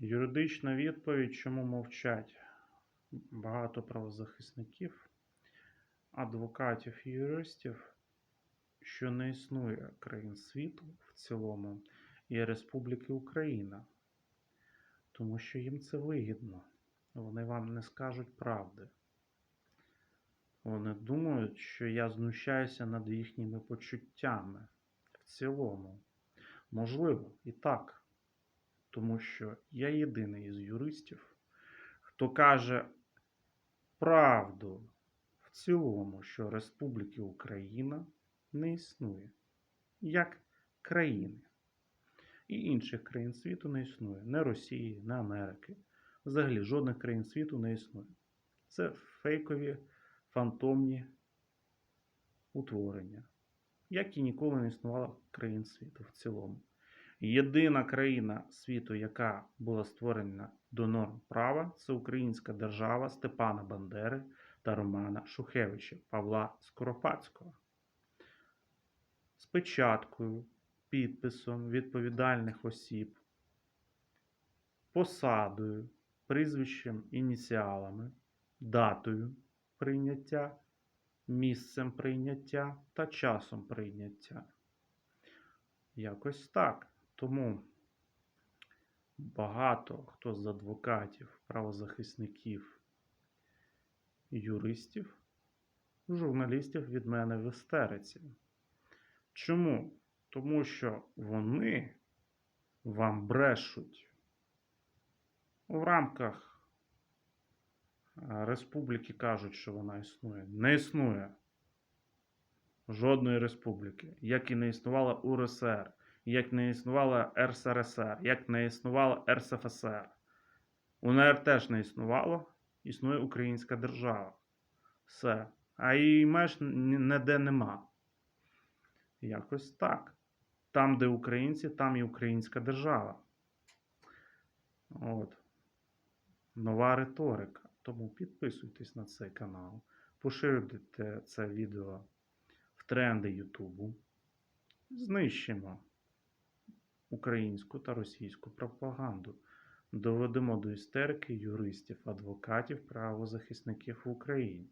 Юридична відповідь, чому мовчать багато правозахисників, адвокатів і юристів, що не існує країн світу в цілому і Республіки Україна, тому що їм це вигідно. Вони вам не скажуть правди. Вони думають, що я знущаюся над їхніми почуттями в цілому. Можливо, і так. Тому що я єдиний із юристів, хто каже правду в цілому, що Республіки Україна не існує як країни. І інших країн світу не існує. Не Росії, не Америки. Взагалі жодних країн світу не існує. Це фейкові, фантомні утворення, як і ніколи не існувало країн світу в цілому. Єдина країна світу, яка була створена до норм права, це Українська держава Степана Бандери та Романа Шухевича Павла Скоропадського. З печаткою, підписом відповідальних осіб, посадою, прізвищем, ініціалами, датою прийняття, місцем прийняття та часом прийняття. Якось так. Тому багато хто з адвокатів, правозахисників, юристів, журналістів від мене в істериці. Чому? Тому що вони вам брешуть в рамках е, республіки кажуть, що вона існує. Не існує жодної республіки, як і не існувала УРСР як не існувала РСРСР, як не існувала РСФСР. УНР теж не існувало, існує Українська держава. Все. А її меж ніде нема. Якось так. Там, де українці, там і українська держава. От. Нова риторика. Тому підписуйтесь на цей канал. Поширюйте це відео в тренди Ютубу. Знищимо українську та російську пропаганду. Доведемо до істерики юристів, адвокатів, правозахисників в Україні,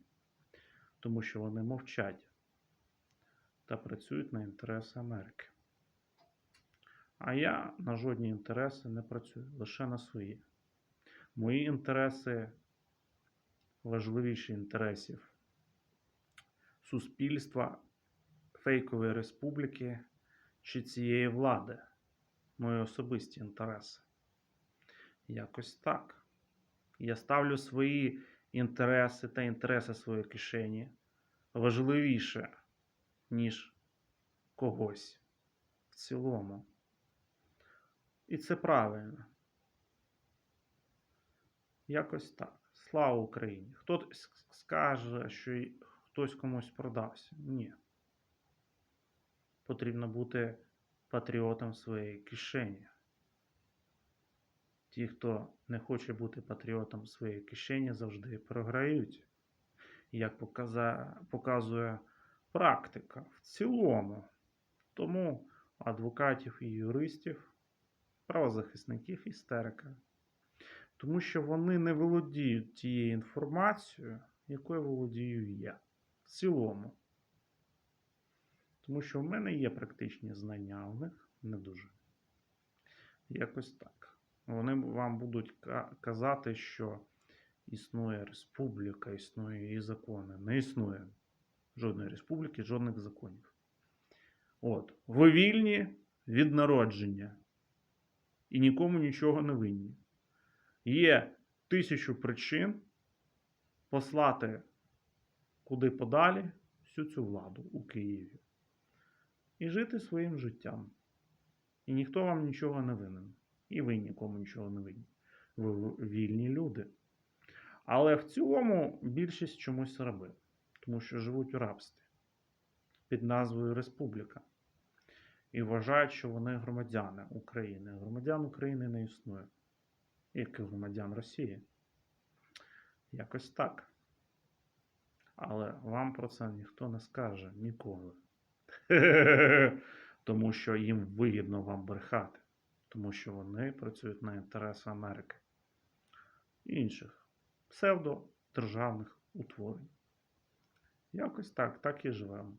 тому що вони мовчать та працюють на інтереси Америки. А я на жодні інтереси не працюю, лише на свої. Мої інтереси важливіші інтересів суспільства, фейкової республіки чи цієї влади мої особисті інтереси. Якось так. Я ставлю свої інтереси та інтереси своєї кишені важливіше, ніж когось в цілому. І це правильно. Якось так. Слава Україні! Хтось скаже, що хтось комусь продався. Ні. Потрібно бути патріотом своєї кишені. Ті, хто не хоче бути патріотом своєї кишені, завжди програють. Як показує практика в цілому. Тому адвокатів і юристів, правозахисників істерика. Тому що вони не володіють тією інформацією, якою володію я. В цілому. Тому що в мене є практичні знання, а у них не дуже. Якось так. Вони вам будуть казати, що існує республіка, існує її закони. Не існує жодної республіки, жодних законів. От, ви вільні від народження. І нікому нічого не винні. Є тисячу причин послати куди подалі всю цю владу у Києві і жити своїм життям. І ніхто вам нічого не винен. І ви нікому нічого не винні. Ви вільні люди. Але в цілому більшість чомусь раби, тому що живуть у рабстві під назвою Республіка. І вважають, що вони громадяни України. Громадян України не існує, як і громадян Росії. Якось так. Але вам про це ніхто не скаже ніколи. Тому що їм вигідно вам брехати. тому що вони працюють на інтереси Америки і інших псевдодержавних утворень. Якось так, так і живемо.